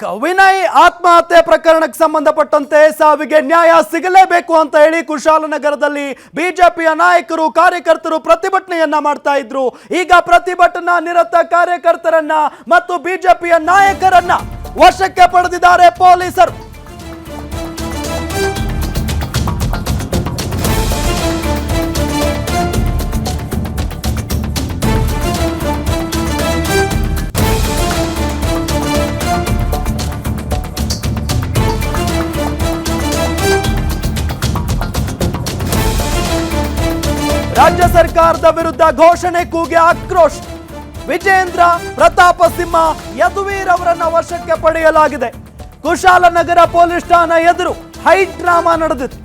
ಕ- ವಿನಯ್ ಆತ್ಮಹತ್ಯೆ ಪ್ರಕರಣಕ್ಕೆ ಸಂಬಂಧಪಟ್ಟಂತೆ ಸಾವಿಗೆ ನ್ಯಾಯ ಸಿಗಲೇಬೇಕು ಅಂತ ಹೇಳಿ ಕುಶಾಲನಗರದಲ್ಲಿ ಬಿಜೆಪಿಯ ನಾಯಕರು, ಕಾರ್ಯಕರ್ತರು ಪ್ರತಿಭಟನೆಯನ್ನ ಮಾಡ್ತಾ ಇದ್ರು. ಈಗ ಪ್ರತಿಭಟನಾ ನಿರತ ಕಾರ್ಯಕರ್ತರನ್ನ ಮತ್ತು ಬಿಜೆಪಿಯ ನಾಯಕರನ್ನ ವಶಕ್ಕೆ ಪಡೆದಿದ್ದಾರೆ ಪೊಲೀಸರು. ರಾಜ್ಯ ಸರ್ಕಾರದ ವಿರುದ್ಧ ಘೋಷಣೆ ಕೂಗಿ ಆಕ್ರೋಶ. ವಿಜೇಂದ್ರ ಪ್ರತಾಪ ಸಿಂಹ ಯದುವೀರ್ ಅವರನ್ನ ವಶಕ್ಕೆ ಪಡೆಯಲಾಗಿದೆ. ಕುಶಾಲನಗರ ಪೊಲೀಸ್ ಠಾಣಾ ಎದುರು ಹೈ ಡ್ರಾಮಾ ನಡೆದಿತ್ತು.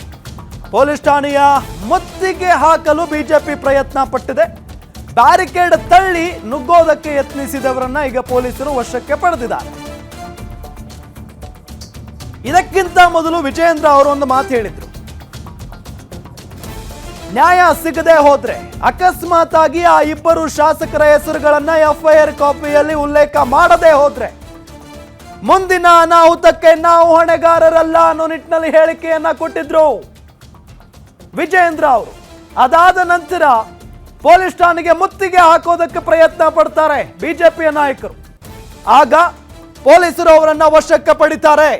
ಪೊಲೀಸ್ ಠಾಣೆಯ ಮುತ್ತಿಗೆ ಹಾಕಲು ಬಿಜೆಪಿ ಪ್ರಯತ್ನ ಪಟ್ಟಿದೆ. ಬ್ಯಾರಿಕೇಡ್ ತಳ್ಳಿ ನುಗ್ಗೋದಕ್ಕೆ ಯತ್ನಿಸಿದವರನ್ನ ಈಗ ಪೊಲೀಸರು ವಶಕ್ಕೆ ಪಡೆದಿದ್ದಾರೆ. ಇದಕ್ಕಿಂತ ಮೊದಲು ವಿಜೇಂದ್ರ ಅವರು ಒಂದು ಮಾತು ಹೇಳಿದ್ರು. ನ್ಯಾಯ ಸಿಗದೆ ಹೋದ್ರೆ ಅಕಸ್ಮಾತ್ ಆಗಿ ಆ ಇಬ್ಬರು ಶಾಸಕರ ಹೆಸರುಗಳನ್ನ ಎಫ್ಐಆರ್ ಕಾಪಿಯಲ್ಲಿ ಉಲ್ಲೇಖ ಮಾಡದೆ ಹೋದ್ರೆ ಮುಂದಿನ ಅನಾಹುತಕ್ಕೆ ನಾವು ಹೊಣೆಗಾರರಲ್ಲ ಅನ್ನೋ ನಿಟ್ಟಿನಲ್ಲಿ ಹೇಳಿಕೆಯನ್ನ ಕೊಟ್ಟಿದ್ರು ವಿಜಯೇಂದ್ರ ಅವರು. ಅದಾದ ನಂತರ ಪೊಲೀಸ್ ಠಾಣೆಗೆ ಮುತ್ತಿಗೆ ಹಾಕೋದಕ್ಕೆ ಪ್ರಯತ್ನ ಪಡ್ತಾರೆ ಬಿಜೆಪಿಯ ನಾಯಕರು. ಆಗ ಪೊಲೀಸರು ಅವರನ್ನ ವಶಕ್ಕೆ ಪಡಿತಾರೆ.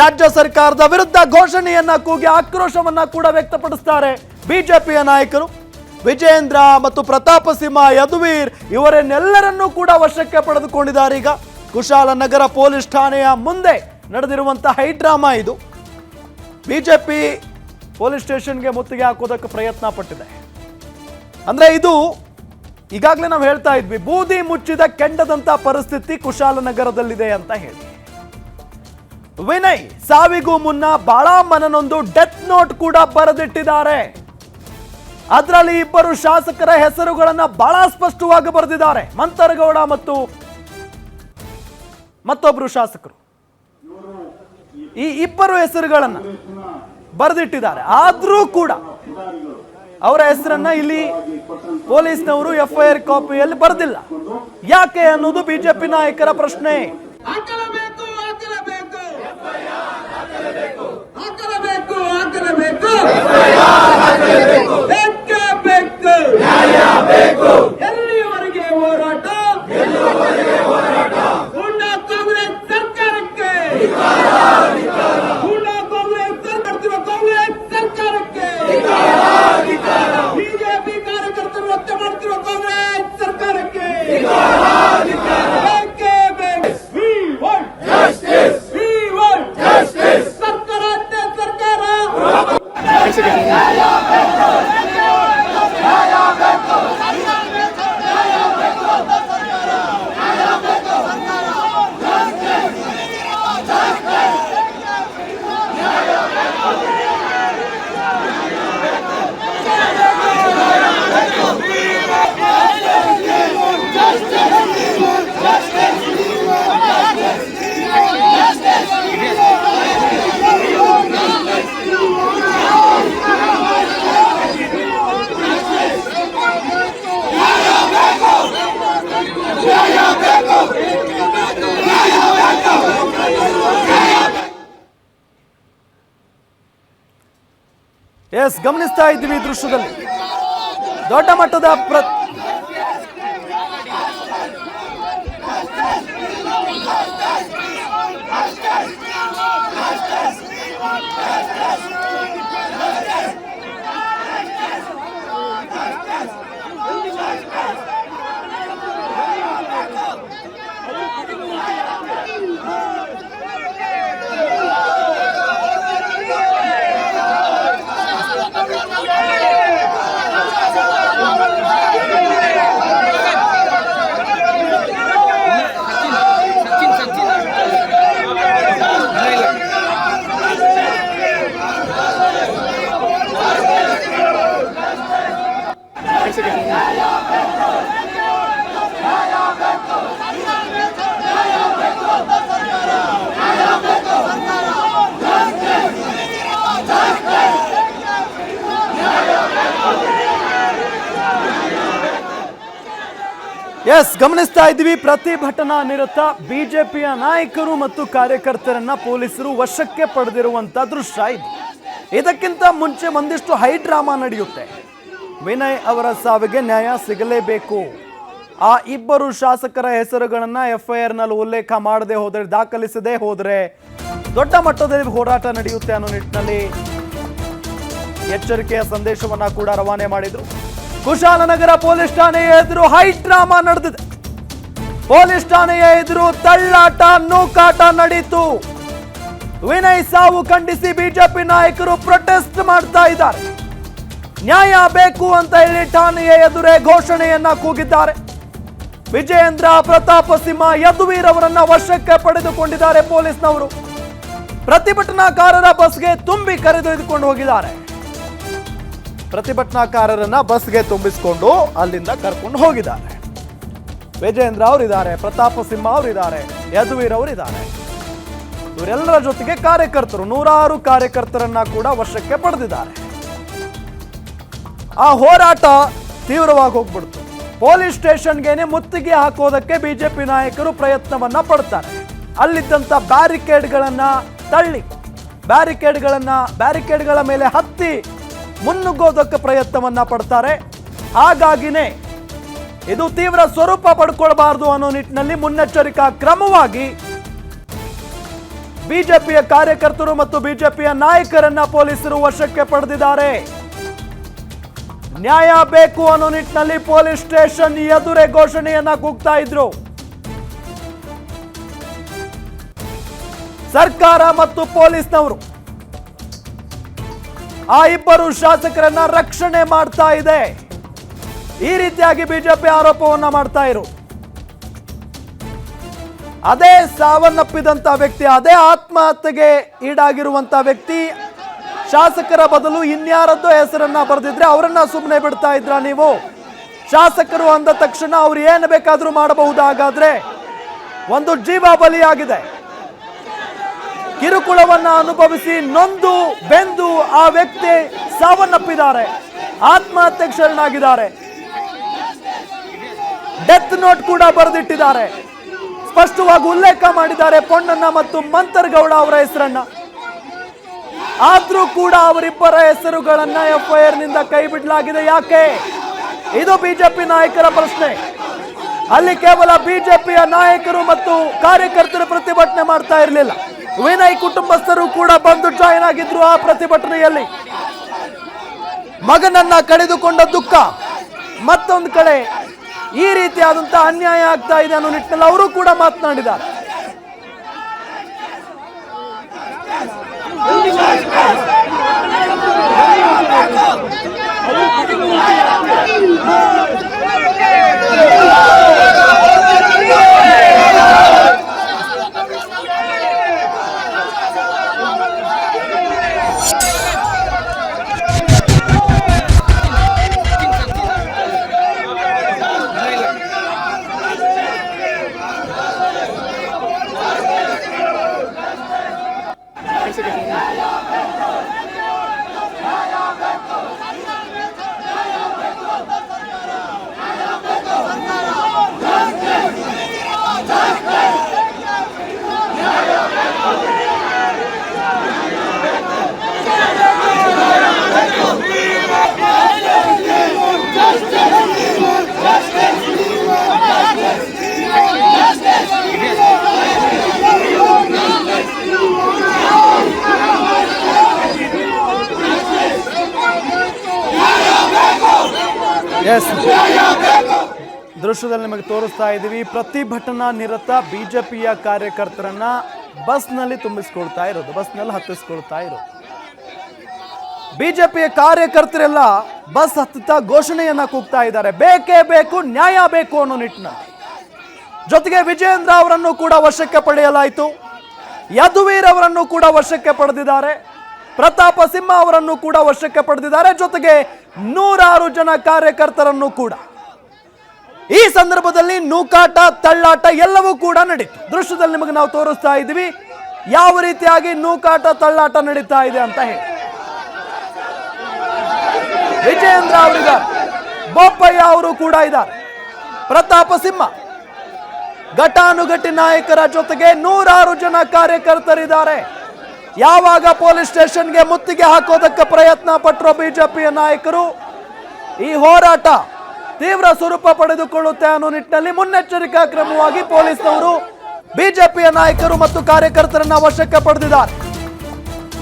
ರಾಜ್ಯ ಸರ್ಕಾರದ ವಿರುದ್ಧ ಘೋಷಣೆಯನ್ನ ಕೂಗಿ ಆಕ್ರೋಶವನ್ನ ಕೂಡ ವ್ಯಕ್ತಪಡಿಸ್ತಾರೆ ಬಿಜೆಪಿಯ ನಾಯಕರು ವಿಜೇಂದ್ರ ಮತ್ತು ಪ್ರತಾಪ ಸಿಂಹ, ಯದುವೀರ್ ಇವರನ್ನೆಲ್ಲರನ್ನೂ ಕೂಡ ವಶಕ್ಕೆ ಪಡೆದುಕೊಂಡಿದ್ದಾರೆ. ಈಗ ಕುಶಾಲನಗರ ಪೊಲೀಸ್ ಠಾಣೆಯ ಮುಂದೆ ನಡೆದಿರುವಂತಹ ಹೈ ಡ್ರಾಮಾ ಇದು. ಬಿಜೆಪಿ ಪೊಲೀಸ್ ಸ್ಟೇಷನ್ಗೆ ಮುತ್ತಿಗೆ ಹಾಕೋದಕ್ಕೆ ಪ್ರಯತ್ನ ಪಟ್ಟಿದೆ. ಅಂದ್ರೆ ಇದು ಈಗಾಗಲೇ ನಾವು ಹೇಳ್ತಾ ಇದ್ವಿ, ಬೂದಿ ಮುಚ್ಚಿದ ಕೆಂಡದಂತ ಪರಿಸ್ಥಿತಿ ಕುಶಾಲನಗರದಲ್ಲಿದೆ ಅಂತ ಹೇಳಿ. ವಿನಯ್, ಸಾವಿಗೂ ಮುನ್ನ ಬಾಳಾ ಮನನೊಂದು ಡೆತ್ ನೋಟ್ ಕೂಡ ಬರೆದಿಟ್ಟಿದ್ದಾರೆ. ಅದರಲ್ಲಿ ಇಬ್ಬರು ಶಾಸಕರ ಹೆಸರುಗಳನ್ನ ಬಹಳ ಸ್ಪಷ್ಟವಾಗಿ ಬರೆದಿದ್ದಾರೆ. ಮಂತರಗೌಡ ಮತ್ತು ಮತ್ತೊಬ್ಬರು ಶಾಸಕರು. ಈ ಇಬ್ಬರು ಹೆಸರುಗಳನ್ನ ಬರೆದಿಟ್ಟಿದ್ದಾರೆ. ಆದರೂ ಕೂಡ ಅವರ ಹೆಸರನ್ನ ಇಲ್ಲಿ ಪೊಲೀಸ್ನವರು ಎಫ್ಐಆರ್ ಕಾಪಿಯಲ್ಲಿ ಬರೆದಿಲ್ಲ. ಯಾಕೆ ಅನ್ನೋದು ಬಿಜೆಪಿ ನಾಯಕರ ಪ್ರಶ್ನೆ. ಎಸ್ ಗಮನಿಸ್ತಾ ಇದ್ದೀವಿ ದೃಶ್ಯದಲ್ಲಿ. ದೊಡ್ಡ ಮಟ್ಟದ ಪ್ರ ಎಸ್ ಗಮನಿಸ್ತಾ ಇದ್ದೀವಿ. ಪ್ರತಿಭಟನಾ ನಿರತ ಬಿಜೆಪಿಯ ನಾಯಕರು ಮತ್ತು ಕಾರ್ಯಕರ್ತರನ್ನ ಪೊಲೀಸರು ವಶಕ್ಕೆ ಪಡೆದಿರುವಂತ ದೃಶ್ಯ ಇದು. ಇದಕ್ಕಿಂತ ಮುಂಚೆ ಒಂದಿಷ್ಟು ಹೈ ಡ್ರಾಮಾ ನಡೆಯುತ್ತೆ. ವಿನಯ್ ಅವರ ಸಾವಿಗೆ ನ್ಯಾಯ ಸಿಗಲೇಬೇಕು. ಆ ಇಬ್ಬರು ಶಾಸಕರ ಹೆಸರುಗಳನ್ನು ಎಫ್ ಐ ನಲ್ಲಿ ಉಲ್ಲೇಖ ಮಾಡದೆ ಹೋದರೆ, ದಾಖಲಿಸದೆ ಹೋದರೆ ದೊಡ್ಡ ಮಟ್ಟದಲ್ಲಿ ಹೋರಾಟ ನಡೆಯುತ್ತೆ ಅನ್ನೋ ನಿಟ್ಟಿನಲ್ಲಿ ಎಚ್ಚರಿಕೆಯ ಸಂದೇಶವನ್ನ ಕೂಡ ರವಾನೆ ಮಾಡಿದ್ರು. ಕುಶಾಲನಗರ ಪೊಲೀಸ್ ಠಾಣೆಯ ಎದುರು ಹೈ ಡ್ರಾಮಾ ನಡೆದಿದೆ. ಪೊಲೀಸ್ ಠಾಣೆಯ ಎದುರು ತಳ್ಳಾಟ, ನೂಕಾಟ ನಡೀತು. ವಿನಯ್ ಸಾವು ಖಂಡಿಸಿ ಬಿಜೆಪಿ ನಾಯಕರು ಪ್ರೊಟೆಸ್ಟ್ ಮಾಡ್ತಾ ಇದ್ದಾರೆ. ನ್ಯಾಯ ಬೇಕು ಅಂತ ಹೇಳಿ ಠಾಣೆಯ ಎದುರೇ ಘೋಷಣೆಯನ್ನ ಕೂಗಿದ್ದಾರೆ. ವಿಜಯೇಂದ್ರ ಪ್ರತಾಪ ಸಿಂಹ ಯದುವೀರ್ ಅವರನ್ನ ವಶಕ್ಕೆ ಪಡೆದುಕೊಂಡಿದ್ದಾರೆ ಪೊಲೀಸ್ನವರು. ಪ್ರತಿಭಟನಾಕಾರರ ಬಸ್ಗೆ ತುಂಬಿ ಕರೆದೊಯ್ದುಕೊಂಡು ಹೋಗಿದ್ದಾರೆ. ಪ್ರತಿಭಟನಾಕಾರರನ್ನ ಬಸ್ಗೆ ತುಂಬಿಸಿಕೊಂಡು ಅಲ್ಲಿಂದ ಕರ್ಕೊಂಡು ಹೋಗಿದ್ದಾರೆ. ವಿಜಯೇಂದ್ರ ಅವರಿದ್ದಾರೆ, ಪ್ರತಾಪ ಸಿಂಹ ಅವರಿದ್ದಾರೆ, ಯದುವೀರ್ ಅವರಿದ್ದಾರೆ. ಇವರೆಲ್ಲರ ಜೊತೆಗೆ ಕಾರ್ಯಕರ್ತರು ನೂರಾರು ಕಾರ್ಯಕರ್ತರನ್ನ ಕೂಡ ವಶಕ್ಕೆ ಪಡೆದಿದ್ದಾರೆ. ಆ ಹೋರಾಟ ತೀವ್ರವಾಗಿ ಹೋಗ್ಬಿಡ್ತು. ಪೊಲೀಸ್ ಸ್ಟೇಷನ್ಗೇನೆ ಮುತ್ತಿಗೆ ಹಾಕೋದಕ್ಕೆ ಬಿಜೆಪಿ ನಾಯಕರು ಪ್ರಯತ್ನವನ್ನ ಪಡ್ತಾರೆ. ಅಲ್ಲಿದ್ದಂತ ಬ್ಯಾರಿಕೇಡ್ಗಳನ್ನು ತಳ್ಳಿ, ಬ್ಯಾರಿಕೇಡ್ಗಳನ್ನು, ಬ್ಯಾರಿಕೇಡ್ಗಳ ಮೇಲೆ ಹತ್ತಿ ಮುನ್ನುಗ್ಗೋದಕ್ಕೆ ಪ್ರಯತ್ನವನ್ನ ಪಡ್ತಾರೆ. ಹಾಗಾಗಿನೇ ಇದು ತೀವ್ರ ಸ್ವರೂಪ ಪಡ್ಕೊಳ್ಬಾರ್ದು ಅನ್ನೋ ನಿಟ್ಟಿನಲ್ಲಿ ಮುನ್ನೆಚ್ಚರಿಕಾ ಕ್ರಮವಾಗಿ ಬಿಜೆಪಿಯ ಕಾರ್ಯಕರ್ತರು ಮತ್ತು ಬಿಜೆಪಿಯ ನಾಯಕರನ್ನ ಪೊಲೀಸರು ವಶಕ್ಕೆ ಪಡೆದಿದ್ದಾರೆ. ನ್ಯಾಯ ಬೇಕು ಅನ್ನೋ ನಿಟ್ಟಿನಲ್ಲಿ ಪೊಲೀಸ್ ಸ್ಟೇಷನ್ ಎದುರೇ ಘೋಷಣೆಯನ್ನ ಕೂಗ್ತಾ ಇದ್ರು. ಸರ್ಕಾರ ಮತ್ತು ಪೊಲೀಸ್ನವರು ಆ ಇಬ್ಬರು ಶಾಸಕರನ್ನ ರಕ್ಷಣೆ ಮಾಡ್ತಾ ಇದೆ. ಈ ರೀತಿಯಾಗಿ ಬಿಜೆಪಿ ಆರೋಪವನ್ನ ಮಾಡ್ತಾ ಇರು ಅದೇ ಸಾವನ್ನಪ್ಪಿದಂತ ವ್ಯಕ್ತಿ, ಅದೇ ಆತ್ಮಹತ್ಯೆಗೆ ಈಡಾಗಿರುವಂತ ವ್ಯಕ್ತಿ ಶಾಸಕರ ಬದಲು ಇನ್ಯಾರದ್ದೋ ಹೆಸರನ್ನ ಬರೆದಿದ್ರೆ ಅವರನ್ನ ಸುಮ್ಮನೆ ಬಿಡ್ತಾ ಇದ್ರ ನೀವು? ಶಾಸಕರು ಅಂದ ತಕ್ಷಣ ಅವ್ರು ಏನು ಬೇಕಾದರೂ ಮಾಡಬಹುದು ಹಾಗಾದ್ರೆ ಒಂದು ಜೀವ ಬಲಿಯಾಗಿದೆ. ಕಿರುಕುಳವನ್ನ ಅನುಭವಿಸಿ ನೊಂದು ಬೆಂದು ಆ ವ್ಯಕ್ತಿ ಸಾವನ್ನಪ್ಪಿದ್ದಾರೆ. ಆತ್ಮಹತ್ಯೆ ಶರಣಾಗಿದ್ದಾರೆ. ಡೆತ್ ನೋಟ್ ಕೂಡ ಬರೆದಿಟ್ಟಿದ್ದಾರೆ. ಸ್ಪಷ್ಟವಾಗಿ ಉಲ್ಲೇಖ ಮಾಡಿದ್ದಾರೆ ಪೊನ್ನಣ್ಣ ಮತ್ತು ಮಂತರ್ಗೌಡ ಅವರ ಹೆಸರನ್ನ. ಆದ್ರೂ ಕೂಡ ಅವರಿಬ್ಬರ ಹೆಸರುಗಳನ್ನ ಎಫ್ಐಆರ್ನಿಂದ ಕೈ ಬಿಡಲಾಗಿದೆ. ಯಾಕೆ? ಇದು ಬಿಜೆಪಿ ನಾಯಕರ ಪ್ರಶ್ನೆ. ಅಲ್ಲಿ ಕೇವಲ ಬಿಜೆಪಿಯ ನಾಯಕರು ಮತ್ತು ಕಾರ್ಯಕರ್ತರು ಪ್ರತಿಭಟನೆ ಮಾಡ್ತಾ ಇರಲಿಲ್ಲ. ವಿನಯ್ ಕುಟುಂಬಸ್ಥರು ಕೂಡ ಬಂದು ಜಾಯಿನ್ ಆಗಿದ್ರು ಆ ಪ್ರತಿಭಟನೆಯಲ್ಲಿ. ಮಗನನ್ನ ಕಳೆದುಕೊಂಡ ದುಃಖ. ಮತ್ತೊಂದು ಕಡೆ ಈ ರೀತಿಯಾದಂತಹ ಅನ್ಯಾಯ ಆಗ್ತಾ ಇದೆ ಅನ್ನೋ ನಿಟ್ಟಿನಲ್ಲಿ ಅವರು ಕೂಡ ಮಾತನಾಡಿದ್ದಾರೆ. Thank you. ಎಸ್ ದೃಶ್ಯದಲ್ಲಿ ನಿಮಗೆ ತೋರಿಸ್ತಾ ಇದ್ದೀವಿ. ಪ್ರತಿಭಟನಾ ನಿರತ ಬಿಜೆಪಿಯ ಕಾರ್ಯಕರ್ತರನ್ನ ಬಸ್ನಲ್ಲಿ ತುಂಬಿಸ್ಕೊಳ್ತಾ ಇರೋದು, ಬಸ್ನಲ್ಲಿ ಹತ್ತಿಸ್ಕೊಳ್ತಾ ಇರೋದು. ಬಿಜೆಪಿಯ ಕಾರ್ಯಕರ್ತರೆಲ್ಲ ಬಸ್ ಹತ್ತುತ್ತಾ ಘೋಷಣೆಯನ್ನ ಕೂಗ್ತಾ ಇದ್ದಾರೆ. ಬೇಕೇ ಬೇಕು, ನ್ಯಾಯ ಬೇಕು ಅನ್ನೋ ನಿಟ್ಟಿನಲ್ಲಿ ಜೊತೆಗೆ ವಿಜೇಂದ್ರ ಅವರನ್ನು ಕೂಡ ವಶಕ್ಕೆ ಪಡೆಯಲಾಯಿತು. ಯದುವೀರ್ ಅವರನ್ನು ಕೂಡ ವಶಕ್ಕೆ ಪಡೆದಿದ್ದಾರೆ. ಪ್ರತಾಪ ಸಿಂಹ ಅವರನ್ನು ಕೂಡ ವಶಕ್ಕೆ ಪಡೆದಿದ್ದಾರೆ. ಜೊತೆಗೆ ನೂರಾರು ಜನ ಕಾರ್ಯಕರ್ತರನ್ನು ಕೂಡ. ಈ ಸಂದರ್ಭದಲ್ಲಿ ನೂಕಾಟ, ತಳ್ಳಾಟ ಎಲ್ಲವೂ ಕೂಡ ನಡೀತು. ದೃಶ್ಯದಲ್ಲಿ ನಿಮಗೆ ನಾವು ತೋರಿಸ್ತಾ ಇದ್ದೀವಿ, ಯಾವ ರೀತಿಯಾಗಿ ನೂಕಾಟ, ತಳ್ಳಾಟ ನಡೀತಾ ಇದೆ ಅಂತ ಹೇಳಿ. ವಿಜಯೇಂದ್ರ ಅವರಿದ್ದಾರೆ ಬೋಪಯ್ಯ ಅವರು ಕೂಡ ಇದ್ದಾರೆ, ಪ್ರತಾಪ ಸಿಂಹ. ಘಟಾನುಘಟಿ ನಾಯಕರ ಜೊತೆಗೆ ನೂರಾರು ಜನ ಕಾರ್ಯಕರ್ತರಿದ್ದಾರೆ. ಯಾವಾಗ ಪೊಲೀಸ್ ಸ್ಟೇಷನ್ಗೆ ಮುತ್ತಿಗೆ ಹಾಕೋದಕ್ಕೆ ಪ್ರಯತ್ನ ಪಟ್ಟರು ಬಿಜೆಪಿಯ ನಾಯಕರು, ಈ ಹೋರಾಟ ತೀವ್ರ ಸ್ವರೂಪ ಪಡೆದುಕೊಳ್ಳುತ್ತೆ ಅನ್ನೋ ನಿಟ್ಟಿನಲ್ಲಿ ಮುನ್ನೆಚ್ಚರಿಕಾ ಕ್ರಮವಾಗಿ ಪೊಲೀಸ್ನವರು ಬಿಜೆಪಿಯ ನಾಯಕರು ಮತ್ತು ಕಾರ್ಯಕರ್ತರನ್ನ ವಶಕ್ಕೆ ಪಡೆದಿದ್ದಾರೆ.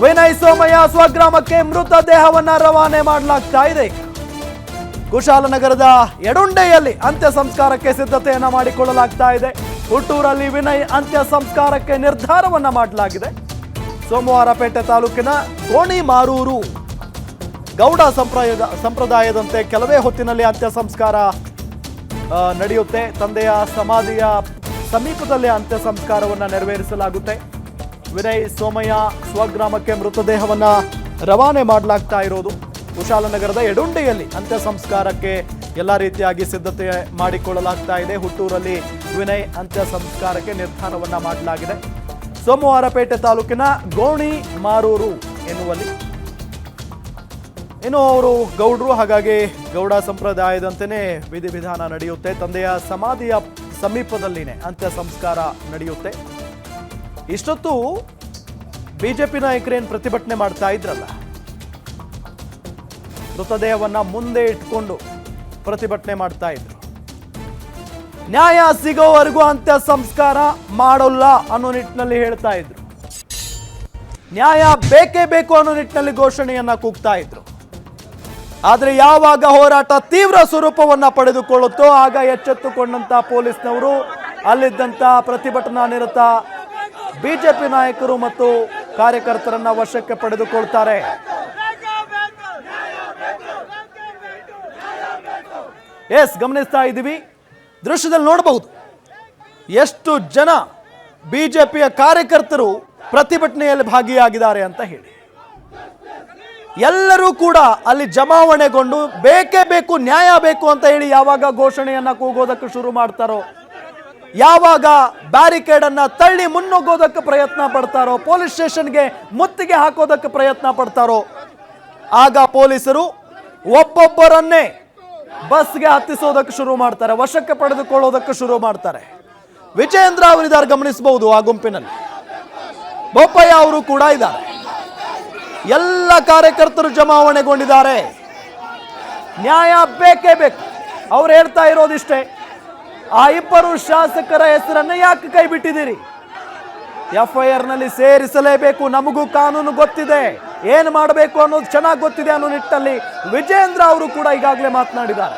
ವಿನಯ್ ಸೋಮಯ್ಯ ಸ್ವಗ್ರಾಮಕ್ಕೆ ಮೃತದೇಹವನ್ನ ರವಾನೆ ಮಾಡಲಾಗ್ತಾ ಇದೆ. ಕುಶಾಲನಗರದ ಎಡುಂಡೆಯಲ್ಲಿ ಅಂತ್ಯ ಸಂಸ್ಕಾರಕ್ಕೆ ಸಿದ್ಧತೆಯನ್ನ ಮಾಡಿಕೊಳ್ಳಲಾಗ್ತಾ ಇದೆ. ಹುಟ್ಟೂರಲ್ಲಿ ವಿನಯ್ ಅಂತ್ಯ ಸಂಸ್ಕಾರಕ್ಕೆ ನಿರ್ಧಾರವನ್ನ ಮಾಡಲಾಗಿದೆ. ಸೋಮವಾರಪೇಟೆ ತಾಲೂಕಿನ ಗೋಣಿ ಮಾರೂರು ಗೌಡ ಸಂಪ್ರಾಯದ ಸಂಪ್ರದಾಯದಂತೆ ಕೆಲವೇ ಹೊತ್ತಿನಲ್ಲಿ ಅಂತ್ಯ ಸಂಸ್ಕಾರ ನಡೆಯುತ್ತೆ. ತಂದೆಯ ಸಮಾಧಿಯ ಸಮೀಪದಲ್ಲೇ ಅಂತ್ಯ ಸಂಸ್ಕಾರವನ್ನು ನೆರವೇರಿಸಲಾಗುತ್ತೆ. ವಿನಯ್ ಸೋಮಯ್ಯ ಸ್ವಗ್ರಾಮಕ್ಕೆ ಮೃತದೇಹವನ್ನು ರವಾನೆ ಮಾಡಲಾಗ್ತಾ ಇರೋದು. ಕುಶಾಲನಗರದ ಎಡುಂಡೆಯಲ್ಲಿ ಅಂತ್ಯ ಸಂಸ್ಕಾರಕ್ಕೆ ಎಲ್ಲ ರೀತಿಯಾಗಿ ಸಿದ್ಧತೆ ಮಾಡಿಕೊಳ್ಳಲಾಗ್ತಾ ಇದೆ. ಹುಟ್ಟೂರಲ್ಲಿ ವಿನಯ್ ಅಂತ್ಯ ಸಂಸ್ಕಾರಕ್ಕೆ ನಿರ್ಧಾರವನ್ನು ಮಾಡಲಾಗಿದೆ. ಸೋಮವಾರಪೇಟೆ ತಾಲೂಕಿನ ಗೋಣಿ ಮಾರೂರು ಎನ್ನುವಲ್ಲಿ ಇನ್ನು ಅವರು ಗೌಡರು, ಹಾಗಾಗಿ ಗೌಡ ಸಂಪ್ರದಾಯದಂತೆಯೇ ವಿಧಿವಿಧಾನ ನಡೆಯುತ್ತೆ. ತಂದೆಯ ಸಮಾಧಿಯ ಸಮೀಪದಲ್ಲಿನೇ ಅಂತ್ಯ ಸಂಸ್ಕಾರ ನಡೆಯುತ್ತೆ. ಇಷ್ಟೊತ್ತು ಬಿಜೆಪಿ ನಾಯಕರೇನು ಪ್ರತಿಭಟನೆ ಮಾಡ್ತಾ ಇದ್ರಲ್ಲ? ಮೃತದೇಹವನ್ನು ಮುಂದೆ ಇಟ್ಕೊಂಡು ಪ್ರತಿಭಟನೆ ಮಾಡ್ತಾ ಇದ್ರು. ನ್ಯಾಯ ಸಿಗೋವರೆಗೂ ಅಂತ್ಯ ಸಂಸ್ಕಾರ ಮಾಡೋಲ್ಲ ಅನ್ನೋ ನಿಟ್ಟಿನಲ್ಲಿ ಹೇಳ್ತಾ ಇದ್ರು. ನ್ಯಾಯ ಬೇಕೇ ಬೇಕು ಅನ್ನೋ ನಿಟ್ಟಿನಲ್ಲಿ ಘೋಷಣೆಯನ್ನ ಕೂಗ್ತಾ ಇದ್ರು. ಆದ್ರೆ ಯಾವಾಗ ಹೋರಾಟ ತೀವ್ರ ಸ್ವರೂಪವನ್ನು ಪಡೆದುಕೊಳ್ಳುತ್ತೋ ಆಗ ಎಚ್ಚೆತ್ತುಕೊಂಡಂಥ ಪೊಲೀಸ್ನವರು ಅಲ್ಲಿದ್ದಂಥ ಪ್ರತಿಭಟನಾ ನಿರತ ಬಿಜೆಪಿ ನಾಯಕರು ಮತ್ತು ಕಾರ್ಯಕರ್ತರನ್ನು ವಶಕ್ಕೆ ಪಡೆದುಕೊಳ್ತಾರೆ. ಎಸ್, ಗಮನಿಸ್ತಾ ಇದ್ದೀವಿ. ದೃಶ್ಯದಲ್ಲಿ ನೋಡಬಹುದು. ಎಷ್ಟು ಜನ ಬಿಜೆಪಿಯ ಕಾರ್ಯಕರ್ತರು ಪ್ರತಿಭಟನೆಯಲ್ಲಿ ಭಾಗಿಯಾಗಿದ್ದಾರೆ ಅಂತ ಹೇಳಿ. ಎಲ್ಲರೂ ಕೂಡ ಅಲ್ಲಿ ಜಮಾವಣೆಗೊಂಡು ಬೇಕೇ ಬೇಕು, ನ್ಯಾಯ ಬೇಕು ಅಂತ ಹೇಳಿ ಯಾವಾಗ ಘೋಷಣೆಯನ್ನ ಕೂಗೋದಕ್ಕೆ ಶುರು ಮಾಡ್ತಾರೋ, ಯಾವಾಗ ಬ್ಯಾರಿಕೇಡ್ ಅನ್ನ ತಳ್ಳಿ ಮುನ್ನುಗ್ಗೋದಕ್ಕೆ ಪ್ರಯತ್ನ ಪಡ್ತಾರೋ, ಪೊಲೀಸ್ ಸ್ಟೇಷನ್ಗೆ ಮುತ್ತಿಗೆ ಹಾಕೋದಕ್ಕೆ ಪ್ರಯತ್ನ ಪಡ್ತಾರೋ, ಆಗ ಪೊಲೀಸರು ಒಬ್ಬೊಬ್ಬರನ್ನೇ ಬಸ್ಗೆ ಹತ್ತಿಸೋದಕ್ಕೆ ಶುರು ಮಾಡ್ತಾರೆ, ವಶಕ್ಕೆ ಪಡೆದುಕೊಳ್ಳೋದಕ್ಕೆ ಶುರು ಮಾಡ್ತಾರೆ. ವಿಜಯೇಂದ್ರ ಅವರಿದ್ದಾರೆ ಗಮನಿಸಬಹುದು ಆ ಗುಂಪಿನಲ್ಲಿ. ಬೋಪಯ್ಯ ಅವರು ಕೂಡ ಇದ್ದಾರೆ. ಎಲ್ಲ ಕಾರ್ಯಕರ್ತರು ಜಮಾವಣೆಗೊಂಡಿದ್ದಾರೆ. ನ್ಯಾಯ ಬೇಕೇ ಬೇಕು. ಅವ್ರು ಹೇಳ್ತಾ ಇರೋದಿಷ್ಟೇ. ಆ ಇಬ್ಬರು ಶಾಸಕರ ಹೆಸರನ್ನು ಯಾಕೆ ಕೈ ಬಿಟ್ಟಿದ್ದೀರಿ ಎಫ್ ಐ ಆರ್ನಲ್ಲಿ ಸೇರಿಸಲೇಬೇಕು. ನಮಗೂ ಕಾನೂನು ಗೊತ್ತಿದೆ. ಏನು ಮಾಡಬೇಕು ಅನ್ನೋದು ಚೆನ್ನಾಗಿ ಗೊತ್ತಿದೆ ಅನ್ನೋ ನಿಟ್ಟಿನಲ್ಲಿ ವಿಜೇಂದ್ರ ಅವರು ಕೂಡ ಈಗಾಗಲೇ ಮಾತನಾಡಿದ್ದಾರೆ.